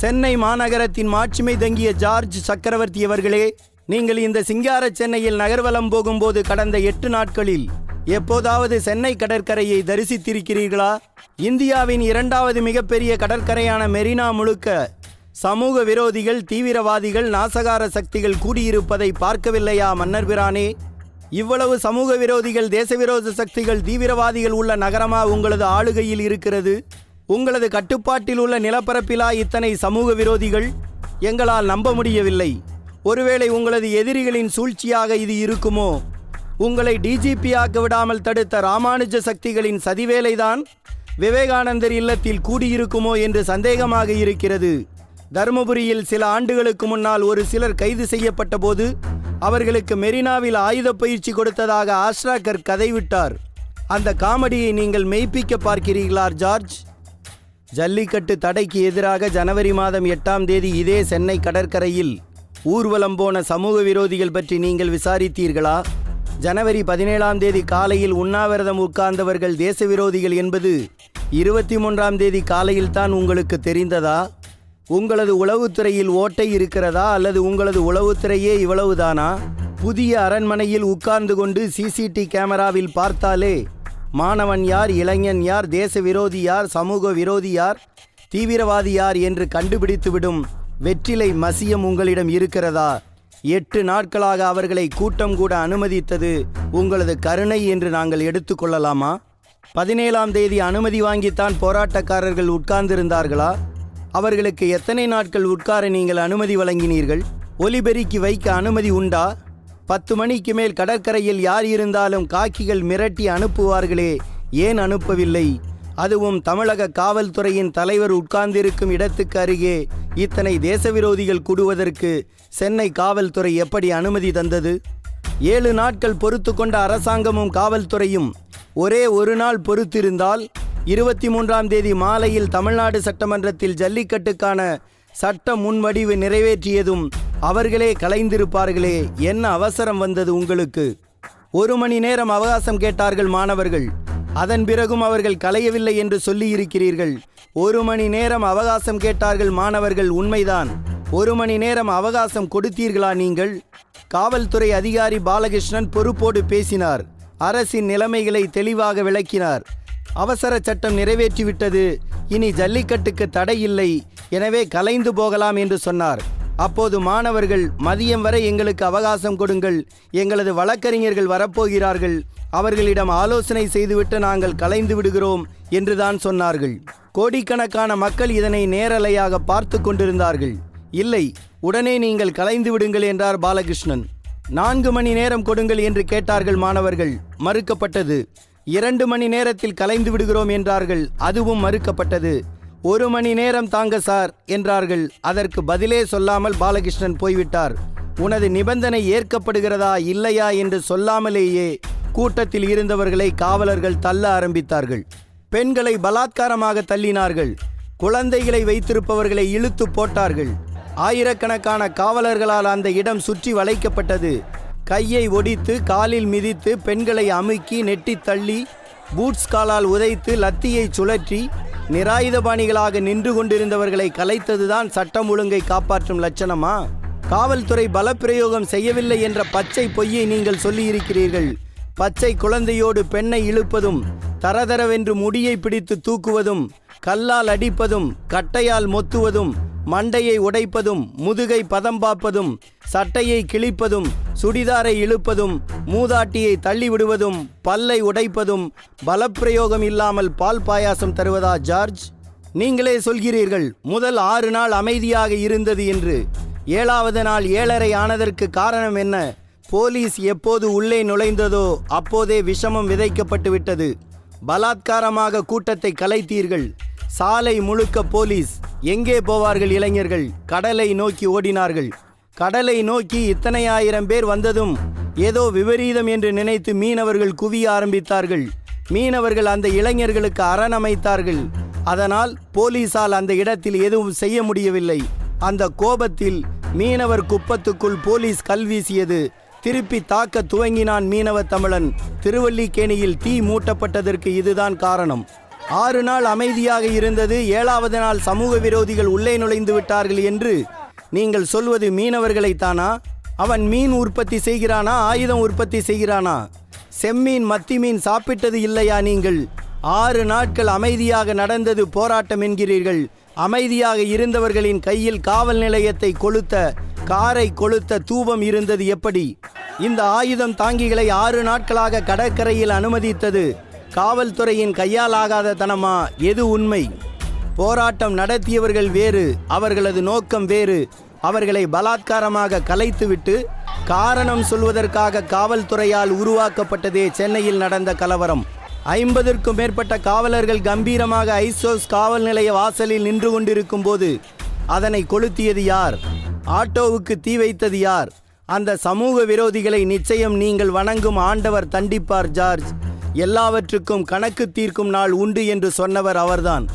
சென்னை மாநகரத்தின் மாட்சிமை தங்கிய ஜார்ஜ் சக்கரவர்த்தி அவர்களே நீங்கள் இந்த சிங்கார சென்னையில் நகர்வலம் போகும்போது கடந்த எட்டு நாட்களில் எப்போதாவது சென்னை கடற்கரையை தரிசித்திருக்கிறீர்களா? இந்தியாவின் இரண்டாவது மிகப்பெரிய கடற்கரையான மெரினா முழுக்க சமூக விரோதிகள் தீவிரவாதிகள் நாசகார சக்திகள் கூடியிருப்பதை பார்க்கவில்லையா மன்னர் பிரானே? இவ்வளவு சமூக விரோதிகள் தேசவிரோத சக்திகள் தீவிரவாதிகள் உள்ள நகரமா உங்களது ஆளுகையில் இருக்கிறது? உங்களது கட்டுப்பாட்டில் உள்ள நிலப்பரப்பிலா இத்தனை சமூக விரோதிகள்? எங்களால் நம்ப முடியவில்லை. ஒருவேளை உங்களது எதிரிகளின் சூழ்ச்சியாக இது இருக்குமோ? உங்களை டிஜிபி ஆக்க விடாமல் தடுத்த ராமானுஜ சக்திகளின் சதிவேலைதான் விவேகானந்தர் இல்லத்தில் கூடியிருக்குமோ என்று சந்தேகமாக இருக்கிறது. தருமபுரியில் சில ஆண்டுகளுக்கு முன்னால் ஒரு சிலர் கைது செய்யப்பட்ட போது அவர்களுக்கு மெரினாவில் ஆயுத பயிற்சி கொடுத்ததாக ஆஸ்ட்ராக்கர் கதை விட்டார் அந்த காமெடியை நீங்கள் மெய்ப்பிக்க பார்க்கிறீர்களா ஜார்ஜ்? ஜல்லிக்கட்டு தடைக்கு எதிராக ஜனவரி மாதம் எட்டாம் தேதி இதே சென்னை கடற்கரையில் ஊர்வலம் போன சமூக விரோதிகள் பற்றி நீங்கள் விசாரித்தீர்களா? ஜனவரி பதினேழாம் தேதி காலையில் உண்ணாவிரதம் உட்கார்ந்தவர்கள் தேச விரோதிகள் என்பது இருபத்தி மூன்றாம் தேதி காலையில் தான் உங்களுக்கு தெரிந்ததா? உங்களது உளவுத்துறையில் ஓட்டை இருக்கிறதா? அல்லது உங்களது உளவுத்துறையே இவ்வளவுதானா? புதிய அரண்மனையில் உட்கார்ந்து கொண்டு சிசிடி கேமராவில் பார்த்தாலே மாணவன் யார் இளைஞன் யார் தேச விரோதி யார் சமூக விரோதி யார் தீவிரவாதி யார் என்று கண்டுபிடித்துவிடும் வெற்றிலை மசியம் உங்களிடம் இருக்கிறதா? எட்டு நாட்களாக அவர்களை கூட்டம் கூட அனுமதித்தது உங்களது கருணை என்று நாங்கள் எடுத்துக்கொள்ளலாமா? பதினேழாம் தேதி அனுமதி வாங்கித்தான் போராட்டக்காரர்கள் உட்கார்ந்திருந்தார்களா? அவர்களுக்கு எத்தனை நாட்கள் உட்கார நீங்கள் அனுமதி வழங்கினீர்கள்? ஒலிபெருக்கி வைக்க அனுமதி உண்டா? பத்து மணிக்கு மேல் கடற்கரையில் யார் இருந்தாலும் காக்கிகள் மிரட்டி அனுப்புவார்களே ஏன் அனுப்பவில்லை? அதுவும் தமிழக காவல்துறையின் தலைவர் உட்கார்ந்திருக்கும் இடத்துக்கு அருகே இத்தனை தேசவிரோதிகள் கூடுவதற்கு சென்னை காவல்துறை எப்படி அனுமதி தந்தது? ஏழு நாட்கள் பொறுத்து கொண்ட அரசாங்கமும் காவல்துறையும் ஒரே ஒரு நாள் பொறுத்திருந்தால் இருபத்தி மூன்றாம் தேதி மாலையில் தமிழ்நாடு சட்டமன்றத்தில் ஜல்லிக்கட்டுக்கான சட்ட முன்வடிவு நிறைவேற்றியதும் அவர்களே கலைந்திருப்பார்களே என்ன அவசரம் வந்தது உங்களுக்கு? ஒரு மணி நேரம் அவகாசம் கேட்டார்கள் மாணவர்கள். அதன் பிறகும் அவர்கள் கலையவில்லை என்று சொல்லியிருக்கிறீர்கள். ஒரு மணி நேரம் அவகாசம் கேட்டார்கள் மாணவர்கள் உண்மைதான். ஒரு மணி நேரம் அவகாசம் கொடுத்தீர்களா நீங்கள்? காவல்துறை அதிகாரி பாலகிருஷ்ணன் பொறுப்போடு பேசினார். அரசின் நிலைமைகளை தெளிவாக விளக்கினார். அவசர சட்டம் நிறைவேற்றிவிட்டது. இனி ஜல்லிக்கட்டுக்கு தடை இல்லை எனவே கலைந்து போகலாம் என்று சொன்னார். அப்போது மாணவர்கள் மதியம் வரை எங்களுக்கு அவகாசம் கொடுங்கள். எங்களது வழக்கறிஞர்கள் வரப்போகிறார்கள். அவர்களிடம் ஆலோசனை செய்துவிட்டு நாங்கள் கலைந்து விடுகிறோம் என்றுதான் சொன்னார்கள். கோடிக்கணக்கான மக்கள் இதனை நேரலையாக பார்த்து கொண்டிருந்தார்கள். இல்லை உடனே நீங்கள் கலைந்து விடுங்கள் என்றார் பாலகிருஷ்ணன். நான்கு மணி நேரம் கொடுங்கள் என்று கேட்டார்கள் மாணவர்கள். மறுக்கப்பட்டது. இரண்டு மணி நேரத்தில் கலைந்து விடுகிறோம் என்றார்கள். அதுவும் மறுக்கப்பட்டது. ஒரு மணி நேரம் தாங்க சார் என்றார்கள். அதற்கு பதிலே சொல்லாமல் பாலகிருஷ்ணன் போய்விட்டார். உனது நிபந்தனை ஏற்கப்படுகிறதா இல்லையா என்று சொல்லாமலேயே கூட்டத்தில் இருந்தவர்களை காவலர்கள் தள்ள ஆரம்பித்தார்கள். பெண்களை பலாத்காரமாக தள்ளினார்கள். குழந்தைகளை வைத்திருப்பவர்களை இழுத்து போட்டார்கள். ஆயிரக்கணக்கான காவலர்களால் அந்த இடம் சுற்றி வளைக்கப்பட்டது. கையை ஒடித்து காலில் மிதித்து பெண்களை அமுக்கி நெட்டி தள்ளி பூட்ஸ் காலால் உதைத்து லத்தியை சுழற்றி நிராயுதபாணிகளாக நின்று கொண்டிருந்தவர்களை கலைத்ததுதான் சட்டம் ஒழுங்கை காப்பாற்றும் லட்சணமா? காவல்துறை பலப்பிரயோகம் செய்யவில்லை என்ற பச்சை பொய்யை நீங்கள் சொல்லியிருக்கிறீர்கள். பச்சை குழந்தையோடு பெண்ணை இழுப்பதும் தரதரவென்று முடியை பிடித்து தூக்குவதும் கல்லால் அடிப்பதும் கட்டையால் மொத்துவதும் மண்டையை உடைப்பதும் முதுகை பதம் பார்ப்பதும் சட்டையை கிழிப்பதும் சுடிதாரை இழுப்பதும் மூதாட்டியை தள்ளிவிடுவதும் பல்லை உடைப்பதும் பலப்பிரயோகம் இல்லாமல் பால் பாயாசம் தருவதா ஜார்ஜ்? நீங்களே சொல்கிறீர்கள் முதல் ஆறு நாள் அமைதியாக இருந்தது என்று. ஏழாவது நாள் ஏழரை ஆனதற்கு காரணம் என்ன? போலீஸ் எப்போது உள்ளே நுழைந்ததோ அப்போதே விஷமம் விதைக்கப்பட்டு விட்டது. பலாத்காரமாக கூட்டத்தை கலைத்தீர்கள். சாலை முழுக்க போலீஸ் எங்கே போவார்கள் இளைஞர்கள்? கடலை நோக்கி ஓடினார்கள். கடலை நோக்கி இத்தனை ஆயிரம் பேர் வந்ததும் ஏதோ விபரீதம் என்று நினைத்து மீனவர்கள் குவிய ஆரம்பித்தார்கள். மீனவர்கள் அந்த இளைஞர்களுக்கு அரண் அமைத்தார்கள் அதனால் போலீசால் அந்த இடத்தில் எதுவும் செய்ய முடியவில்லை. அந்த கோபத்தில் மீனவர் குப்பத்துக்குள் போலீஸ் கல்வீசியது திருப்பி தாக்க துவங்கினான் மீனவ தமிழன். திருவல்லிக்கேணியில் தீ மூட்டப்பட்டதற்கு இதுதான் காரணம். ஆறு நாள் அமைதியாக இருந்தது. ஏழாவது நாள் சமூக விரோதிகள் உள்ளே நுழைந்து விட்டார்கள் என்று நீங்கள் சொல்வது மீனவர்களைத்தானா? அவன் மீன் உற்பத்தி செய்கிறானா? ஆயுதம் உற்பத்தி செய்கிறானா? செம்மீன் மத்தி மீன் சாப்பிட்டது இல்லையா நீங்கள்? ஆறு நாட்கள் அமைதியாக நடந்தது போராட்டம் என்கிறீர்கள். அமைதியாக இருந்தவர்களின் கையில் காவல் நிலையத்தை கொளுத்த காரை கொளுத்த தூபம் இருந்தது எப்படி? இந்த ஆயுதம் தாங்கிகளை ஆறு நாட்களாக கடற்கரையில் அனுமதித்தது. காவல்துறையின் கையாலாகாத தனமா? எது உண்மை? போராட்டம் நடத்தியவர்கள் வேறு அவர்களது நோக்கம் வேறு. அவர்களை பலாத்காரமாக கலைத்துவிட்டு காரணம் சொல்வதற்காக காவல்துறையால் உருவாக்கப்பட்டதே சென்னையில் நடந்த கலவரம். ஐம்பதற்கும் மேற்பட்ட காவலர்கள் கம்பீரமாக ஐசோஸ் காவல் நிலைய வாசலில் நின்று கொண்டிருக்கும் போது அதனை கொளுத்தியது யார்? ஆட்டோவுக்கு தீ வைத்தது யார்? அந்த சமூக விரோதிகளை நிச்சயம் நீங்கள் வணங்கும் ஆண்டவர் தண்டிப்பார் ஜார்ஜ். எல்லாவற்றுக்கும் கணக்கு தீர்க்கும் நாள் உண்டு என்று சொன்னவர் அவர்தான்.